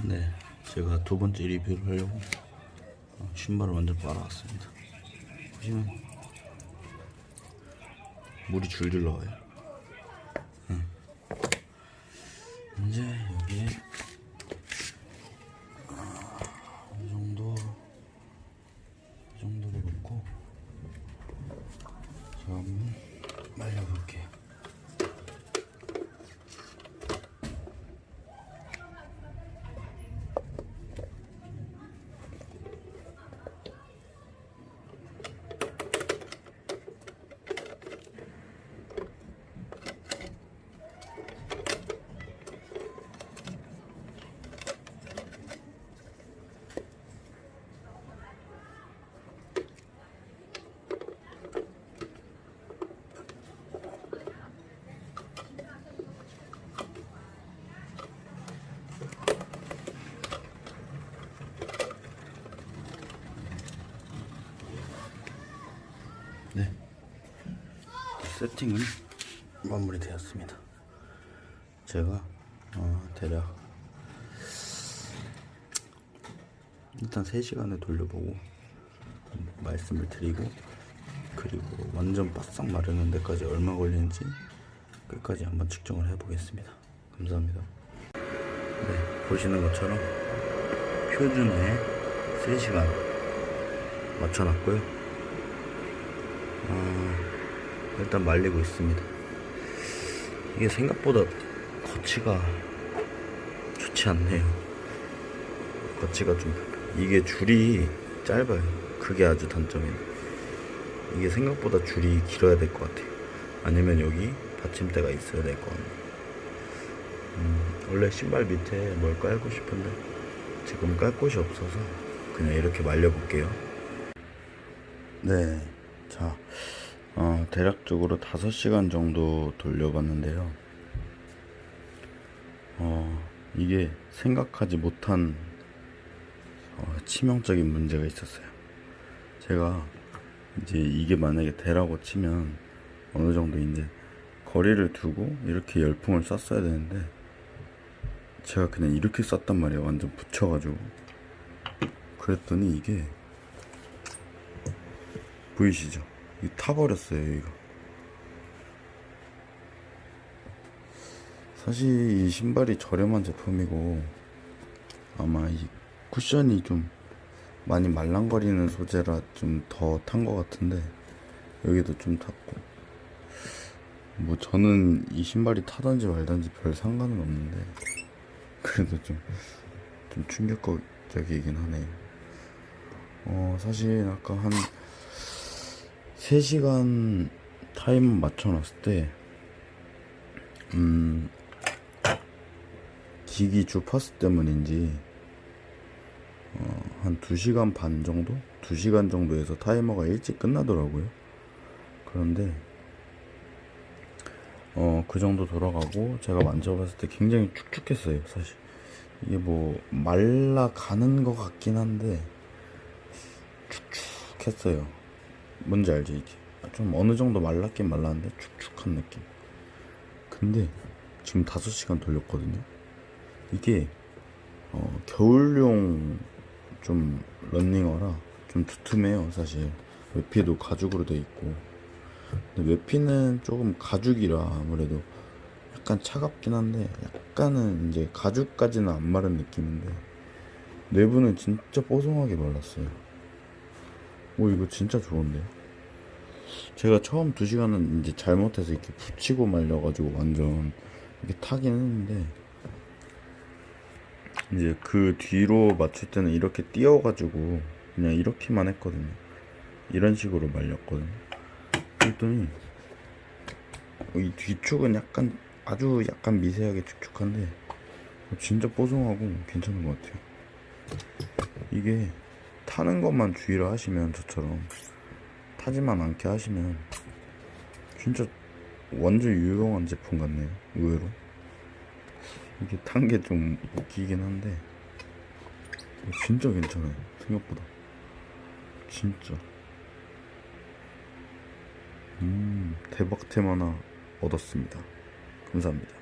네, 제가 두 번째 리뷰를 하려고 어, 신발을 완전 빨아왔습니다. 보시면 물이 줄줄 나와요. 응. 이제 여기에 아, 이 정도 이 정도로 넣고 제가 한번 말려볼게요. 네. 세팅은 마무리되었습니다. 제가 어, 대략 일단 3시간을 돌려보고 말씀을 드리고 그리고 완전 바싹 마르는 데까지 얼마 걸리는지 끝까지 한번 측정을 해보겠습니다. 감사합니다. 네, 보시는 것처럼 표준에 3시간 맞춰놨고요. 어, 일단 말리고 있습니다. 이게 생각보다 거치가 좋지 않네요. 거치가 좀 이게 줄이 짧아요. 그게 아주 단점이에요. 이게 생각보다 줄이 길어야 될 것 같아요. 아니면 여기 받침대가 있어야 될 것 같네요. 음, 원래 신발 밑에 뭘 깔고 싶은데 지금 깔 곳이 없어서 그냥 이렇게 말려볼게요. 네. 자, 어, 대략적으로 5시간 정도 돌려봤는데요. 어, 이게 생각하지 못한 어, 치명적인 문제가 있었어요. 제가 이제 이게 만약에 대라고 치면 어느 정도 이제 거리를 두고 이렇게 열풍을 쐈어야 되는데 제가 그냥 이렇게 쐈단 말이에요. 완전 붙여가지고. 그랬더니 이게 보이시죠? 이 타버렸어요, 이거. 사실 이 신발이 저렴한 제품이고 아마 이 쿠션이 좀 많이 말랑거리는 소재라 좀 더 탄 것 같은데 여기도 좀 탔고 뭐 저는 이 신발이 타든지 말든지 별 상관은 없는데 그래도 좀, 좀 충격적이긴 하네요. 어, 사실 아까 한 3시간 타임 맞춰놨을 때, 음, 기기 주파수 때문인지, 어, 한 2시간 반 정도? 2시간 정도에서 타이머가 일찍 끝나더라고요. 그런데, 어, 그 정도 돌아가고, 제가 만져봤을 때 굉장히 축축했어요, 사실. 이게 뭐, 말라가는 것 같긴 한데, 축축했어요. 뭔지 알지 이게? 좀 어느 정도 말랐긴 말랐는데 축축한 느낌. 근데 지금 5시간 돌렸거든요. 이게 어, 겨울용 좀 런닝어라 좀 두툼해요 사실. 외피도 가죽으로 돼 있고. 근데 외피는 조금 가죽이라 아무래도 약간 차갑긴 한데 약간은 이제 가죽까지는 안 마른 느낌인데 내부는 진짜 뽀송하게 말랐어요 오 이거 진짜 좋은데요? 제가 처음 두 시간은 이제 잘못해서 이렇게 붙이고 말려가지고 완전 이렇게 타긴 했는데 이제 그 뒤로 맞출 때는 이렇게 띄워가지고 그냥 이렇게만 했거든요. 이런 식으로 말렸거든요. 그랬더니 이 뒤축은 약간 아주 약간 미세하게 축축한데 진짜 뽀송하고 괜찮은 것 같아요. 이게 타는 것만 주의를 하시면 저처럼 타지만 않게 하시면 진짜 완전 유용한 제품 같네요 의외로. 이게 탄 게 좀 웃기긴 한데. 진짜 괜찮아요 생각보다. 진짜. 음 대박템 하나 얻었습니다. 감사합니다